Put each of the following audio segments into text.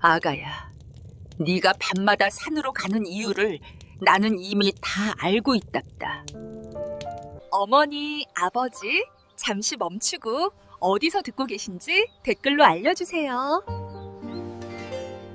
아가야, 네가 밤마다 산으로 가는 이유를 나는 이미 다 알고 있답다. 어머니, 아버지, 잠시 멈추고 어디서 듣고 계신지 댓글로 알려주세요.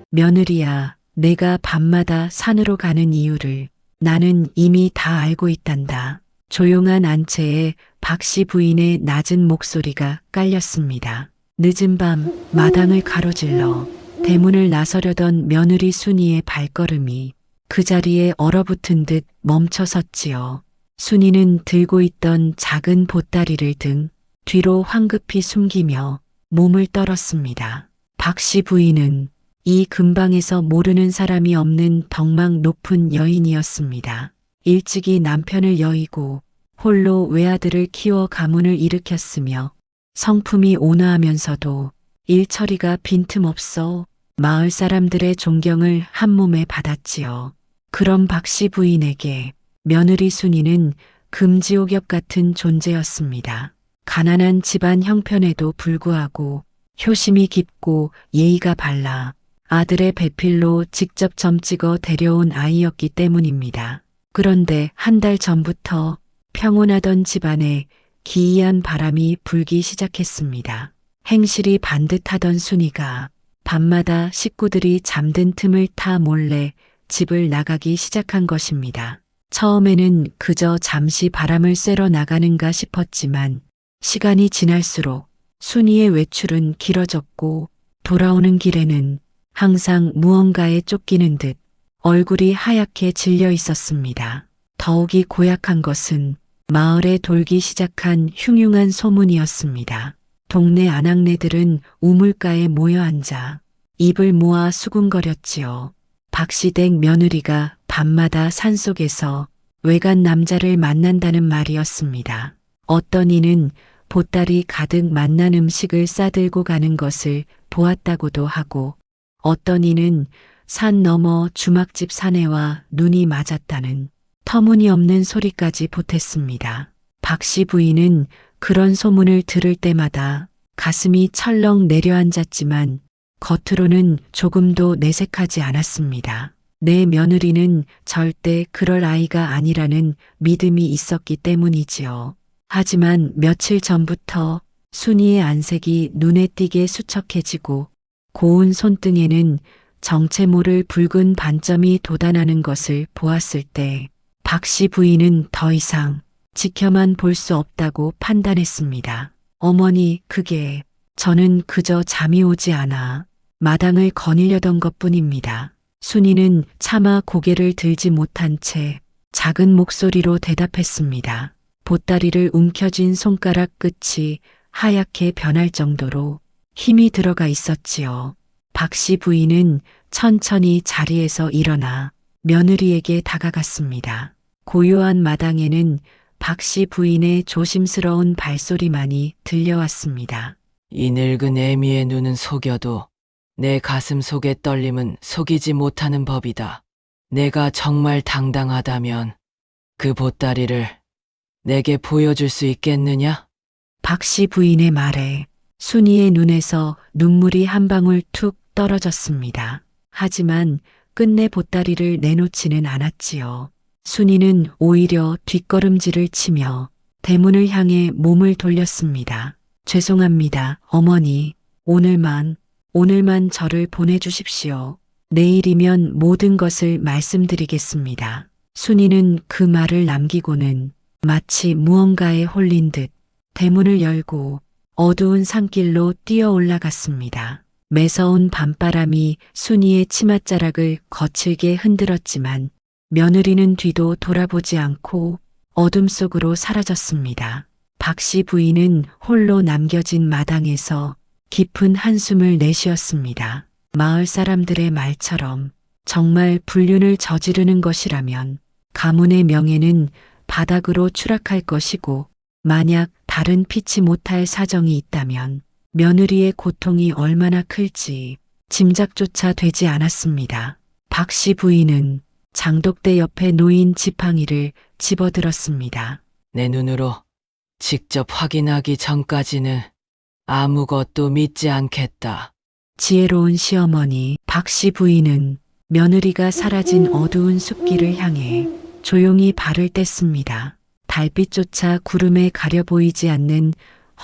며느리야, 내가 밤마다 산으로 가는 이유를 나는 이미 다 알고 있단다. 조용한 안채에 박씨 부인의 낮은 목소리가 깔렸습니다. 늦은 밤 마당을 가로질러 대문을 나서려던 며느리 순이의 발걸음이 그 자리에 얼어붙은 듯 멈춰섰지요. 순이는 들고 있던 작은 보따리를 등 뒤로 황급히 숨기며 몸을 떨었습니다. 박씨 부인은 이 근방에서 모르는 사람이 없는 덕망 높은 여인이었습니다. 일찍이 남편을 여의고 홀로 외아들을 키워 가문을 일으켰으며 성품이 온화하면서도 일처리가 빈틈없어 마을 사람들의 존경을 한 몸에 받았지요. 그런 박씨 부인에게 며느리 순이는 금지옥엽 같은 존재였습니다. 가난한 집안 형편에도 불구하고 효심이 깊고 예의가 발라 아들의 배필로 직접 점 찍어 데려온 아이였기 때문입니다. 그런데 한 달 전부터 평온하던 집안에 기이한 바람이 불기 시작했습니다. 행실이 반듯하던 순이가 밤마다 식구들이 잠든 틈을 타 몰래 집을 나가기 시작한 것입니다. 처음에는 그저 잠시 바람을 쐬러 나가는가 싶었지만 시간이 지날수록 순이의 외출은 길어졌고 돌아오는 길에는 항상 무언가에 쫓기는 듯 얼굴이 하얗게 질려 있었습니다. 더욱이 고약한 것은 마을에 돌기 시작한 흉흉한 소문이었습니다. 동네 아낙네들은 우물가에 모여 앉아 입을 모아 수군거렸지요. 박시댁 며느리가 밤마다 산속에서 외간 남자를 만난다는 말이었습니다. 어떤 이는 보따리 가득 만난 음식을 싸들고 가는 것을 보았다고도 하고 어떤 이는 산 너머 주막집 사내와 눈이 맞았다는 터무니없는 소리까지 보탰습니다. 박씨 부인은 그런 소문을 들을 때마다 가슴이 철렁 내려앉았지만 겉으로는 조금도 내색하지 않았습니다. 내 며느리는 절대 그럴 아이가 아니라는 믿음이 있었기 때문이지요. 하지만 며칠 전부터 순이의 안색이 눈에 띄게 수척해지고 고운 손등에는 정체 모를 붉은 반점이 돋아나는 것을 보았을 때 박씨 부인은 더 이상 지켜만 볼 수 없다고 판단했습니다. 어머니, 그게 저는 그저 잠이 오지 않아 마당을 거닐려던 것 뿐입니다. 순이는 차마 고개를 들지 못한 채 작은 목소리로 대답했습니다. 보따리를 움켜쥔 손가락 끝이 하얗게 변할 정도로 힘이 들어가 있었지요. 박씨 부인은 천천히 자리에서 일어나 며느리에게 다가갔습니다. 고요한 마당에는 박씨 부인의 조심스러운 발소리만이 들려왔습니다. 이 늙은 애미의 눈은 속여도 내 가슴 속의 떨림은 속이지 못하는 법이다. 내가 정말 당당하다면 그 보따리를 내게 보여줄 수 있겠느냐? 박씨 부인의 말에 순이의 눈에서 눈물이 한 방울 툭 떨어졌습니다. 하지만 끝내 보따리를 내놓지는 않았지요. 순이는 오히려 뒷걸음질을 치며 대문을 향해 몸을 돌렸습니다. 죄송합니다, 어머니. 오늘만, 오늘만 저를 보내주십시오. 내일이면 모든 것을 말씀드리겠습니다. 순이는 그 말을 남기고는 마치 무언가에 홀린 듯 대문을 열고 어두운 산길로 뛰어 올라갔습니다. 매서운 밤바람이 순이의 치맛자락을 거칠게 흔들었지만 며느리는 뒤도 돌아보지 않고 어둠 속으로 사라졌습니다. 박씨 부인은 홀로 남겨진 마당에서 깊은 한숨을 내쉬었습니다. 마을 사람들의 말처럼 정말 불륜을 저지르는 것이라면 가문의 명예는 바닥으로 추락할 것이고 만약 다른 피치 못할 사정이 있다면 며느리의 고통이 얼마나 클지 짐작조차 되지 않았습니다. 박씨 부인은 장독대 옆에 놓인 지팡이를 집어들었습니다. 내 눈으로 직접 확인하기 전까지는 아무것도 믿지 않겠다. 지혜로운 시어머니 박씨 부인은 며느리가 사라진 어두운 숲길을 향해 조용히 발을 뗐습니다. 달빛조차 구름에 가려 보이지 않는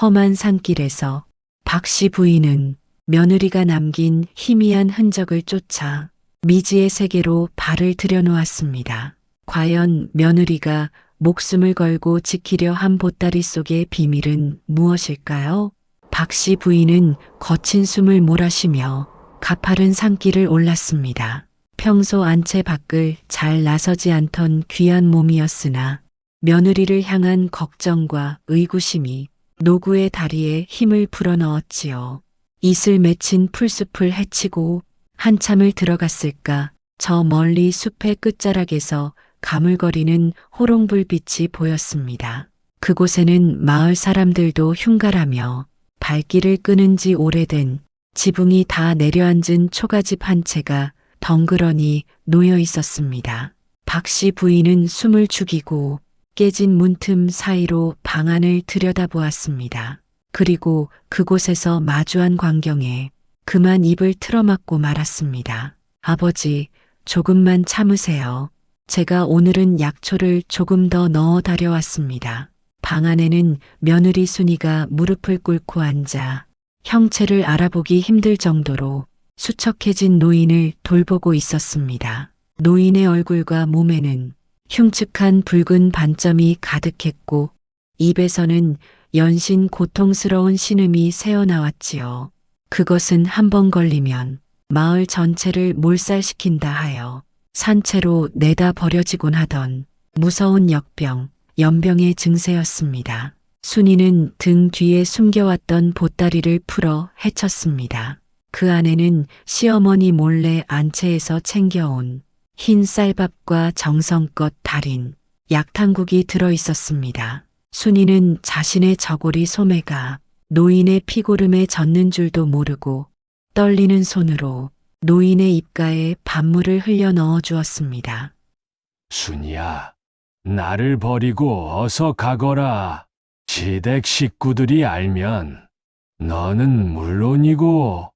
험한 산길에서 박씨 부인은 며느리가 남긴 희미한 흔적을 쫓아 미지의 세계로 발을 들여놓았습니다. 과연 며느리가 목숨을 걸고 지키려 한 보따리 속의 비밀은 무엇일까요? 박씨 부인은 거친 숨을 몰아쉬며 가파른 산길을 올랐습니다. 평소 안채 밖을 잘 나서지 않던 귀한 몸이었으나 며느리를 향한 걱정과 의구심이 노구의 다리에 힘을 불어넣었지요. 이슬 맺힌 풀숲을 헤치고 한참을 들어갔을까 저 멀리 숲의 끝자락에서 가물거리는 호롱불빛이 보였습니다. 그곳에는 마을 사람들도 흉가라며 발길을 끄는 지 오래된 지붕이 다 내려앉은 초가집 한 채가 덩그러니 놓여 있었습니다. 박씨 부인은 숨을 죽이고 깨진 문틈 사이로 방 안을 들여다보았습니다. 그리고 그곳에서 마주한 광경에 그만 입을 틀어막고 말았습니다. 아버지, 조금만 참으세요. 제가 오늘은 약초를 조금 더 넣어 다려왔습니다. 방 안에는 며느리 순이가 무릎을 꿇고 앉아 형체를 알아보기 힘들 정도로 수척해진 노인을 돌보고 있었습니다. 노인의 얼굴과 몸에는 흉측한 붉은 반점이 가득했고 입에서는 연신 고통스러운 신음이 새어나왔지요. 그것은 한 번 걸리면 마을 전체를 몰살시킨다 하여 산채로 내다 버려지곤 하던 무서운 역병, 연병의 증세였습니다. 순이는 등 뒤에 숨겨왔던 보따리를 풀어 헤쳤습니다. 그 안에는 시어머니 몰래 안채에서 챙겨온 흰 쌀밥과 정성껏 달인 약탕국이 들어 있었습니다. 순이는 자신의 저고리 소매가 노인의 피고름에 젖는 줄도 모르고 떨리는 손으로 노인의 입가에 밥물을 흘려 넣어 주었습니다. 순이야, 나를 버리고 어서 가거라. 시댁 식구들이 알면 너는 물론이고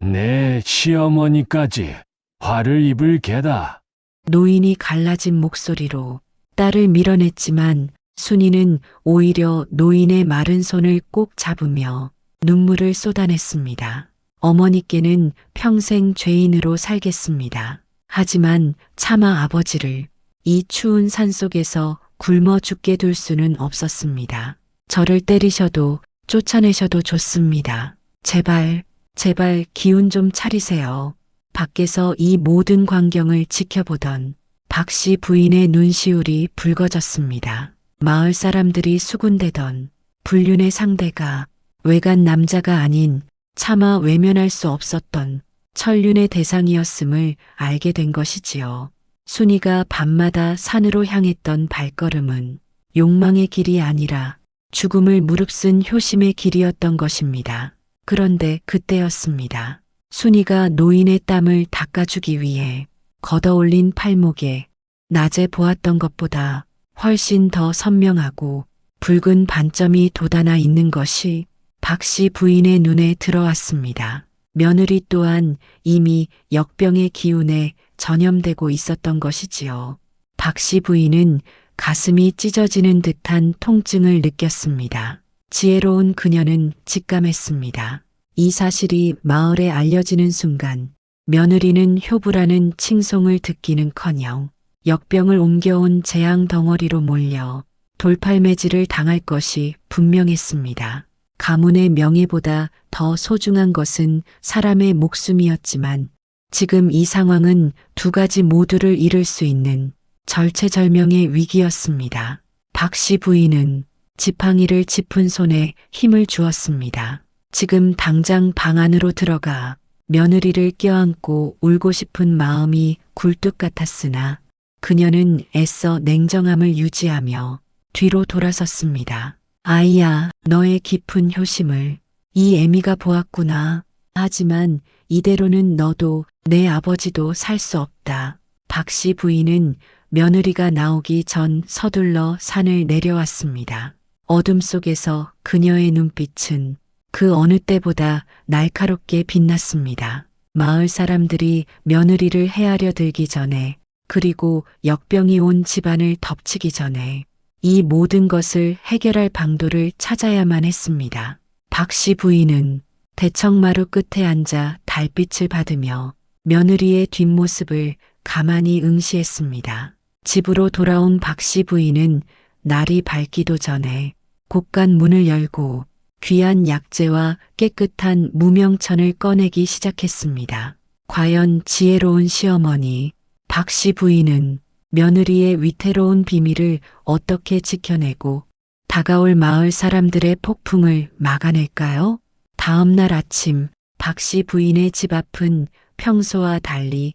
내 시어머니까지 화를 입을 게다. 노인이 갈라진 목소리로 딸을 밀어냈지만 순이는 오히려 노인의 마른 손을 꼭 잡으며 눈물을 쏟아냈습니다. 어머니께는 평생 죄인으로 살겠습니다. 하지만 차마 아버지를 이 추운 산 속에서 굶어 죽게 둘 수는 없었습니다. 저를 때리셔도 쫓아내셔도 좋습니다. 제발, 제발 기운 좀 차리세요. 밖에서 이 모든 광경을 지켜보던 박씨 부인의 눈시울이 붉어졌습니다. 마을 사람들이 수군대던 불륜의 상대가 외간 남자가 아닌 차마 외면할 수 없었던 천륜의 대상이었음을 알게 된 것이지요. 순이가 밤마다 산으로 향했던 발걸음은 욕망의 길이 아니라 죽음을 무릅쓴 효심의 길이었던 것입니다. 그런데 그때였습니다. 순이가 노인의 땀을 닦아주기 위해 걷어올린 팔목에 낮에 보았던 것보다 훨씬 더 선명하고 붉은 반점이 돋아나 있는 것이 박 씨 부인의 눈에 들어왔습니다. 며느리 또한 이미 역병의 기운에 전염되고 있었던 것이지요. 박 씨 부인은 가슴이 찢어지는 듯한 통증을 느꼈습니다. 지혜로운 그녀는 직감했습니다. 이 사실이 마을에 알려지는 순간 며느리는 효부라는 칭송을 듣기는커녕 역병을 옮겨온 재앙 덩어리로 몰려 돌팔매질을 당할 것이 분명했습니다. 가문의 명예보다 더 소중한 것은 사람의 목숨이었지만 지금 이 상황은 두 가지 모두를 잃을 수 있는 절체절명의 위기였습니다. 박 씨 부인은 지팡이를 짚은 손에 힘을 주었습니다. 지금 당장 방 안으로 들어가 며느리를 껴안고 울고 싶은 마음이 굴뚝 같았으나 그녀는 애써 냉정함을 유지하며 뒤로 돌아섰습니다. 아이야, 너의 깊은 효심을 이 애미가 보았구나. 하지만 이대로는 너도 내 아버지도 살 수 없다. 박씨 부인은 며느리가 나오기 전 서둘러 산을 내려왔습니다. 어둠 속에서 그녀의 눈빛은 그 어느 때보다 날카롭게 빛났습니다. 마을 사람들이 며느리를 헤아려 들기 전에 그리고 역병이 온 집안을 덮치기 전에 이 모든 것을 해결할 방도를 찾아야만 했습니다. 박씨 부인은 대청마루 끝에 앉아 달빛을 받으며 며느리의 뒷모습을 가만히 응시했습니다. 집으로 돌아온 박씨 부인은 날이 밝기도 전에 곳간 문을 열고 귀한 약재와 깨끗한 무명천을 꺼내기 시작했습니다. 과연 지혜로운 시어머니 박씨 부인은 며느리의 위태로운 비밀을 어떻게 지켜내고 다가올 마을 사람들의 폭풍을 막아낼까요? 다음 날 아침 박씨 부인의 집 앞은 평소와 달리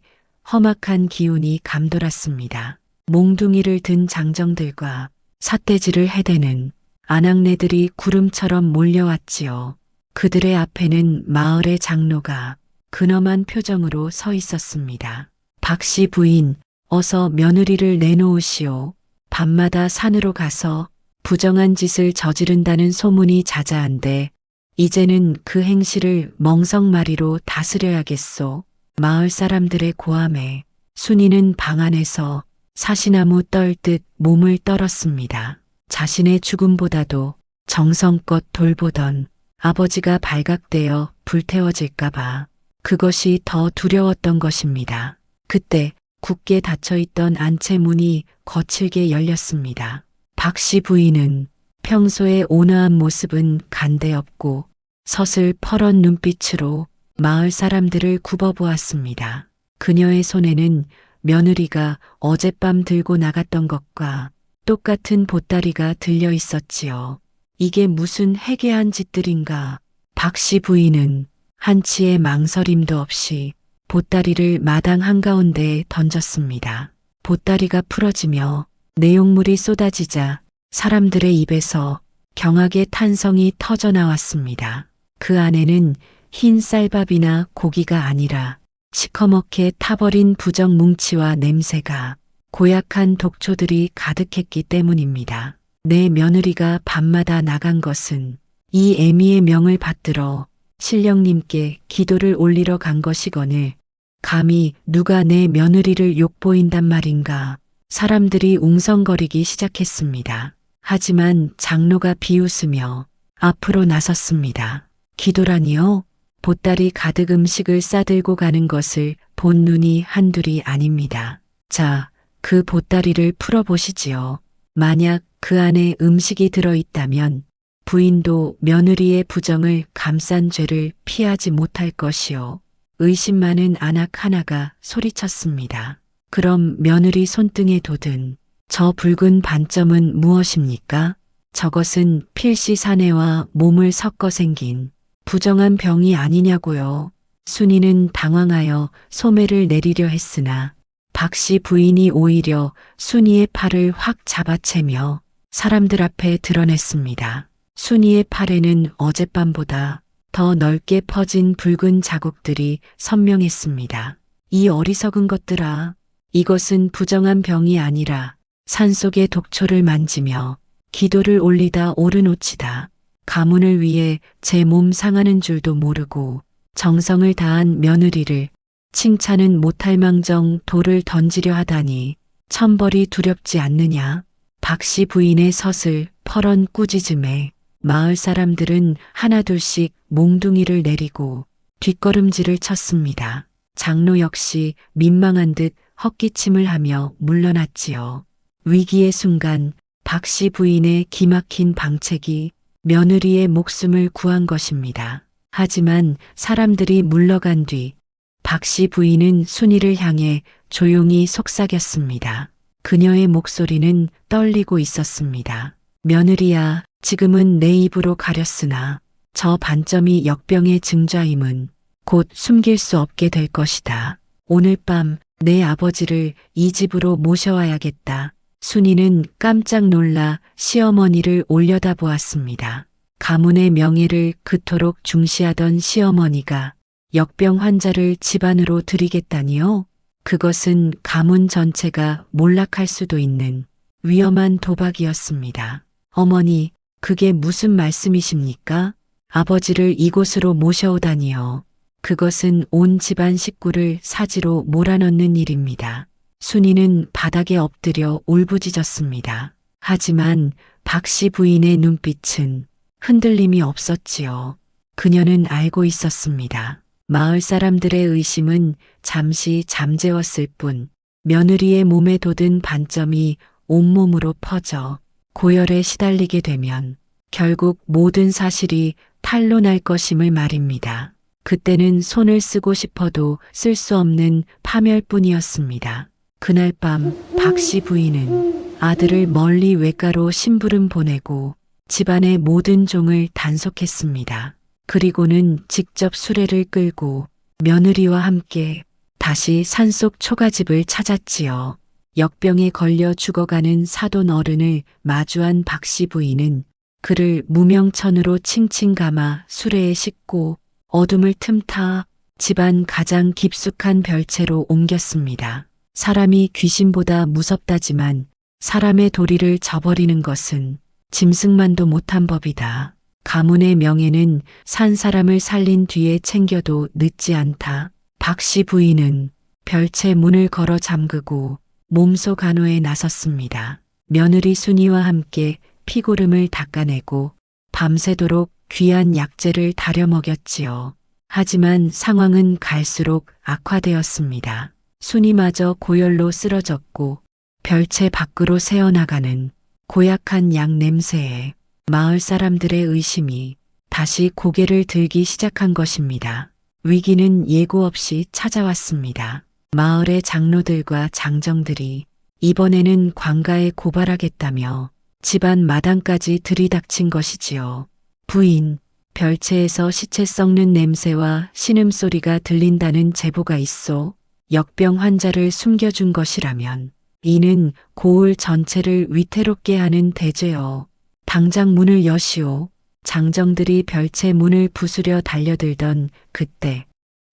험악한 기운이 감돌았습니다. 몽둥이를 든 장정들과 삿대질을 해대는 아낙네들이 구름처럼 몰려왔지요. 그들의 앞에는 마을의 장로가 근엄한 표정으로 서 있었습니다. 박씨 부인, 어서 며느리를 내놓으시오. 밤마다 산으로 가서 부정한 짓을 저지른다는 소문이 자자한데 이제는 그 행실을 멍석마리로 다스려야겠소. 마을 사람들의 고함에 순이는 방 안에서 사시나무 떨듯 몸을 떨었습니다. 자신의 죽음보다도 정성껏 돌보던 아버지가 발각되어 불태워질까봐 그것이 더 두려웠던 것입니다. 그때 굳게 닫혀있던 안채 문이 거칠게 열렸습니다. 박씨 부인은 평소의 온화한 모습은 간대없고 서슬 퍼런 눈빛으로 마을 사람들을 굽어보았습니다. 그녀의 손에는 며느리가 어젯밤 들고 나갔던 것과 똑같은 보따리가 들려 있었지요. 이게 무슨 해괴한 짓들인가. 박씨 부인은 한치의 망설임도 없이 보따리를 마당 한가운데에 던졌습니다. 보따리가 풀어지며 내용물이 쏟아지자 사람들의 입에서 경악의 탄성이 터져 나왔습니다. 그 안에는 흰 쌀밥이나 고기가 아니라 시커멓게 타버린 부적 뭉치와 냄새가 고약한 독초들이 가득했기 때문입니다. 내 며느리가 밤마다 나간 것은 이 애미의 명을 받들어 신령님께 기도를 올리러 간 것이거늘 감히 누가 내 며느리를 욕보인단 말인가 사람들이 웅성거리기 시작했습니다. 하지만 장로가 비웃으며 앞으로 나섰습니다. 기도라니요? 보따리 가득 음식을 싸들고 가는 것을 본 눈이 한둘이 아닙니다. 자, 그 보따리를 풀어보시지요. 만약 그 안에 음식이 들어있다면 부인도 며느리의 부정을 감싼 죄를 피하지 못할 것이요. 의심 많은 안악 하나가 소리쳤습니다. 그럼 며느리 손등에 돋은 저 붉은 반점은 무엇입니까? 저것은 필시 사내와 몸을 섞어 생긴 부정한 병이 아니냐고요. 순이는 당황하여 소매를 내리려 했으나 박씨 부인이 오히려 순이의 팔을 확 잡아채며 사람들 앞에 드러냈습니다. 순이의 팔에는 어젯밤보다 더 넓게 퍼진 붉은 자국들이 선명했습니다. 이 어리석은 것들아, 이것은 부정한 병이 아니라 산속의 독초를 만지며 기도를 올리다 오르노치다. 가문을 위해 제 몸 상하는 줄도 모르고 정성을 다한 며느리를 칭찬은 못할 망정 돌을 던지려 하다니 천벌이 두렵지 않느냐. 박씨 부인의 서슬 퍼런 꾸짖음에 마을 사람들은 하나둘씩 몽둥이를 내리고 뒷걸음질을 쳤습니다. 장로 역시 민망한 듯 헛기침을 하며 물러났지요. 위기의 순간 박 씨 부인의 기막힌 방책이 며느리의 목숨을 구한 것입니다. 하지만 사람들이 물러간 뒤 박 씨 부인은 순이를 향해 조용히 속삭였습니다. 그녀의 목소리는 떨리고 있었습니다. 며느리야, 지금은 내 입으로 가렸으나 저 반점이 역병의 증자임은 곧 숨길 수 없게 될 것이다. 오늘 밤 내 아버지를 이 집으로 모셔와야겠다. 순이는 깜짝 놀라 시어머니를 올려다 보았습니다. 가문의 명예를 그토록 중시하던 시어머니가 역병 환자를 집안으로 들이겠다니요? 그것은 가문 전체가 몰락할 수도 있는 위험한 도박이었습니다. 어머니, 그게 무슨 말씀이십니까? 아버지를 이곳으로 모셔오다니요. 그것은 온 집안 식구를 사지로 몰아넣는 일입니다. 순이는 바닥에 엎드려 울부짖었습니다. 하지만 박씨 부인의 눈빛은 흔들림이 없었지요. 그녀는 알고 있었습니다. 마을 사람들의 의심은 잠시 잠재웠을 뿐 며느리의 몸에 돋은 반점이 온몸으로 퍼져 고열에 시달리게 되면 결국 모든 사실이 탄로날 것임을 말입니다. 그때는 손을 쓰고 싶어도 쓸 수 없는 파멸뿐이었습니다. 그날 밤 박 씨 부인은 아들을 멀리 외가로 심부름 보내고 집안의 모든 종을 단속했습니다. 그리고는 직접 수레를 끌고 며느리와 함께 다시 산속 초가집을 찾았지요. 역병에 걸려 죽어가는 사돈 어른을 마주한 박씨 부인은 그를 무명천으로 칭칭 감아 수레에 싣고 어둠을 틈타 집안 가장 깊숙한 별채로 옮겼습니다. 사람이 귀신보다 무섭다지만 사람의 도리를 저버리는 것은 짐승만도 못한 법이다. 가문의 명예는 산 사람을 살린 뒤에 챙겨도 늦지 않다. 박씨 부인은 별채 문을 걸어 잠그고 몸소 간호에 나섰습니다. 며느리 순이와 함께 피고름을 닦아내고 밤새도록 귀한 약재를 다려 먹였지요. 하지만 상황은 갈수록 악화되었습니다. 순이마저 고열로 쓰러졌고 별채 밖으로 새어나가는 고약한 약 냄새에 마을 사람들의 의심이 다시 고개를 들기 시작한 것입니다. 위기는 예고 없이 찾아왔습니다. 마을의 장로들과 장정들이 이번에는 관가에 고발하겠다며 집안 마당까지 들이닥친 것이지요. 부인, 별채에서 시체 썩는 냄새와 신음소리가 들린다는 제보가 있어 역병 환자를 숨겨준 것이라면 이는 고을 전체를 위태롭게 하는 대죄여. 당장 문을 여시오. 장정들이 별채 문을 부수려 달려들던 그때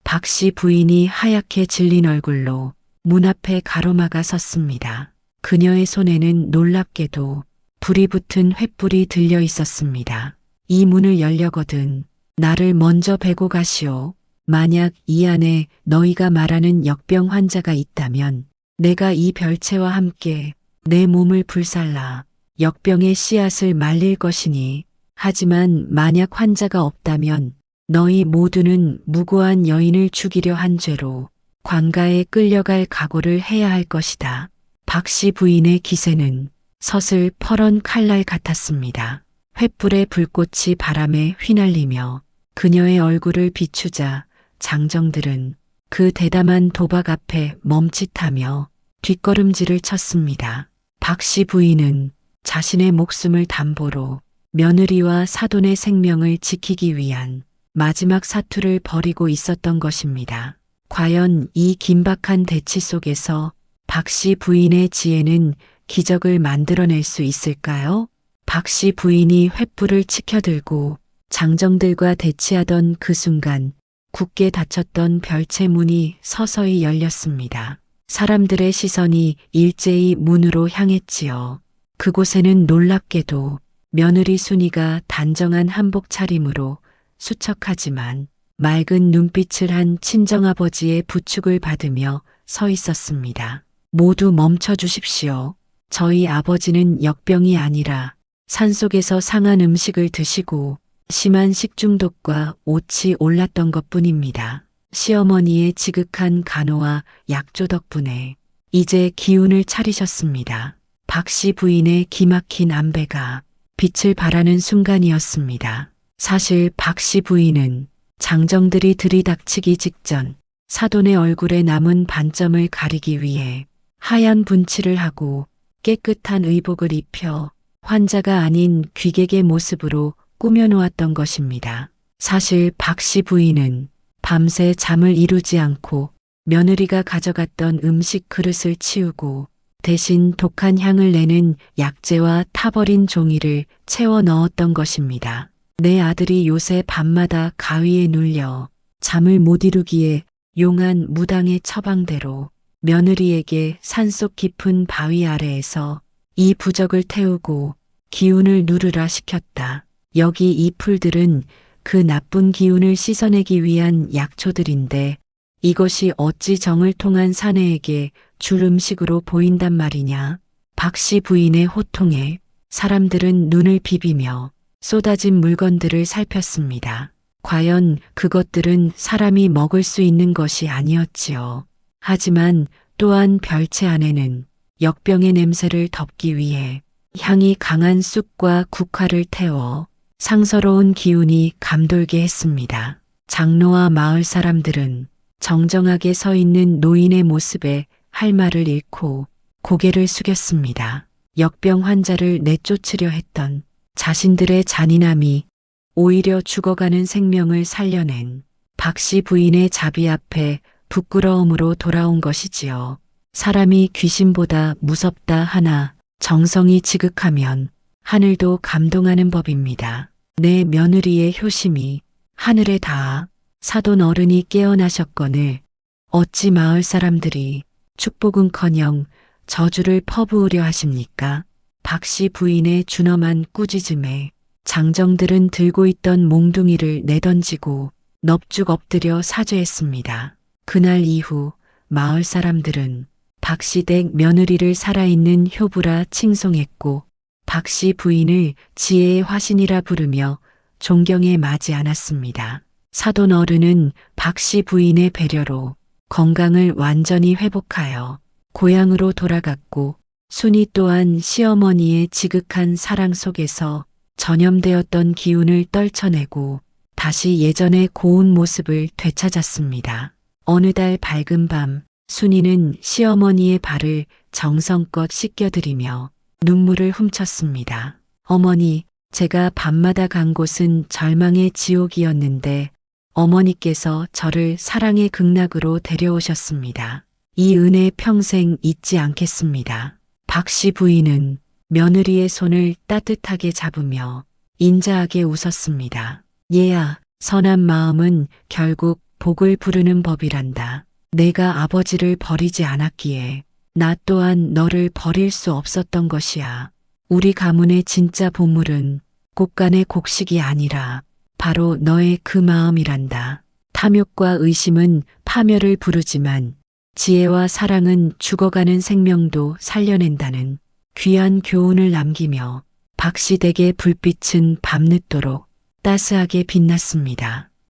박 씨 부인이 하얗게 질린 얼굴로 문 앞에 가로막아 섰습니다. 그녀의 손에는 놀랍게도 불이 붙은 횃불이 들려 있었습니다. 이 문을 열려거든 나를 먼저 베고 가시오. 만약 이 안에 너희가 말하는 역병 환자가 있다면 내가 이 별채와 함께 내 몸을 불살라 역병의 씨앗을 말릴 것이니 하지만 만약 환자가 없다면 너희 모두는 무고한 여인을 죽이려 한 죄로 관가에 끌려갈 각오를 해야 할 것이다. 박 씨 부인의 기세는 서슬 퍼런 칼날 같았습니다. 횃불의 불꽃이 바람에 휘날리며 그녀의 얼굴을 비추자 장정들은 그 대담한 도박 앞에 멈칫하며 뒷걸음질을 쳤습니다. 박 씨 부인은 자신의 목숨을 담보로 며느리와 사돈의 생명을 지키기 위한 마지막 사투를 벌이고 있었던 것입니다. 과연 이 긴박한 대치 속에서 박씨 부인의 지혜는 기적을 만들어낼 수 있을까요? 박씨 부인이 횃불을 치켜들고 장정들과 대치하던 그 순간 굳게 닫혔던 별채 문이 서서히 열렸습니다. 사람들의 시선이 일제히 문으로 향했지요. 그곳에는 놀랍게도 며느리 순이가 단정한 한복 차림으로 수척하지만 맑은 눈빛을 한 친정아버지의 부축을 받으며 서 있었습니다. 모두 멈춰 주십시오. 저희 아버지는 역병이 아니라 산속에서 상한 음식을 드시고 심한 식중독과 옷이 올랐던 것 뿐입니다. 시어머니의 지극한 간호와 약조 덕분에 이제 기운을 차리셨습니다. 박씨 부인의 기막힌 안배가 빛을 발하는 순간이었습니다. 사실 박 씨 부인은 장정들이 들이닥치기 직전 사돈의 얼굴에 남은 반점을 가리기 위해 하얀 분칠을 하고 깨끗한 의복을 입혀 환자가 아닌 귀객의 모습으로 꾸며놓았던 것입니다. 사실 박 씨 부인은 밤새 잠을 이루지 않고 며느리가 가져갔던 음식 그릇을 치우고 대신 독한 향을 내는 약재와 타버린 종이를 채워 넣었던 것입니다. 내 아들이 요새 밤마다 가위에 눌려 잠을 못 이루기에 용한 무당의 처방대로 며느리에게 산속 깊은 바위 아래에서 이 부적을 태우고 기운을 누르라 시켰다. 여기 이 풀들은 그 나쁜 기운을 씻어내기 위한 약초들인데 이것이 어찌 정을 통한 사내에게 줄 음식으로 보인단 말이냐. 박씨 부인의 호통에 사람들은 눈을 비비며 쏟아진 물건들을 살폈습니다. 과연 그것들은 사람이 먹을 수 있는 것이 아니었지요. 하지만 또한 별채 안에는 역병의 냄새를 덮기 위해 향이 강한 쑥과 국화를 태워 상서로운 기운이 감돌게 했습니다. 장로와 마을 사람들은 정정하게 서 있는 노인의 모습에 할 말을 잃고 고개를 숙였습니다. 역병 환자를 내쫓으려 했던 자신들의 잔인함이 오히려 죽어가는 생명을 살려낸 박씨 부인의 자비 앞에 부끄러움으로 돌아온 것이지요. 사람이 귀신보다 무섭다 하나 정성이 지극하면 하늘도 감동하는 법입니다. 내 며느리의 효심이 하늘에 닿아 사돈 어른이 깨어나셨거늘 어찌 마을 사람들이 축복은커녕 저주를 퍼부으려 하십니까? 박씨 부인의 준엄한 꾸짖음에 장정들은 들고 있던 몽둥이를 내던지고 넙죽 엎드려 사죄했습니다. 그날 이후 마을 사람들은 박씨 댁 며느리를 살아있는 효부라 칭송했고 박씨 부인을 지혜의 화신이라 부르며 존경에 마지 않았습니다. 사돈 어른은 박씨 부인의 배려로 건강을 완전히 회복하여 고향으로 돌아갔고 순이 또한 시어머니의 지극한 사랑 속에서 전염되었던 기운을 떨쳐내고 다시 예전의 고운 모습을 되찾았습니다. 어느 달 밝은 밤 순이는 시어머니의 발을 정성껏 씻겨드리며 눈물을 훔쳤습니다. 어머니, 제가 밤마다 간 곳은 절망의 지옥이었는데 어머니께서 저를 사랑의 극락으로 데려오셨습니다. 이 은혜 평생 잊지 않겠습니다. 박씨 부인은 며느리의 손을 따뜻하게 잡으며 인자하게 웃었습니다. 얘야, 선한 마음은 결국 복을 부르는 법이란다. 내가 아버지를 버리지 않았기에 나 또한 너를 버릴 수 없었던 것이야. 우리 가문의 진짜 보물은 곡간의 곡식이 아니라 바로 너의 그 마음이란다. 탐욕과 의심은 파멸을 부르지만 지혜와 사랑은 죽어가는 생명도 살려낸다는 귀한 교훈을 남기며 박시댁의 불빛은 밤늦도록 따스하게 빛났습니다.